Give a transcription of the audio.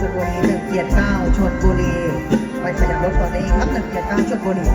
ชลบุรีหนึ่งเกียรติเก้าชนบุรีไปขยับรถตอนนี้ครับหนึ่งเกียรติเก้าชนบุรี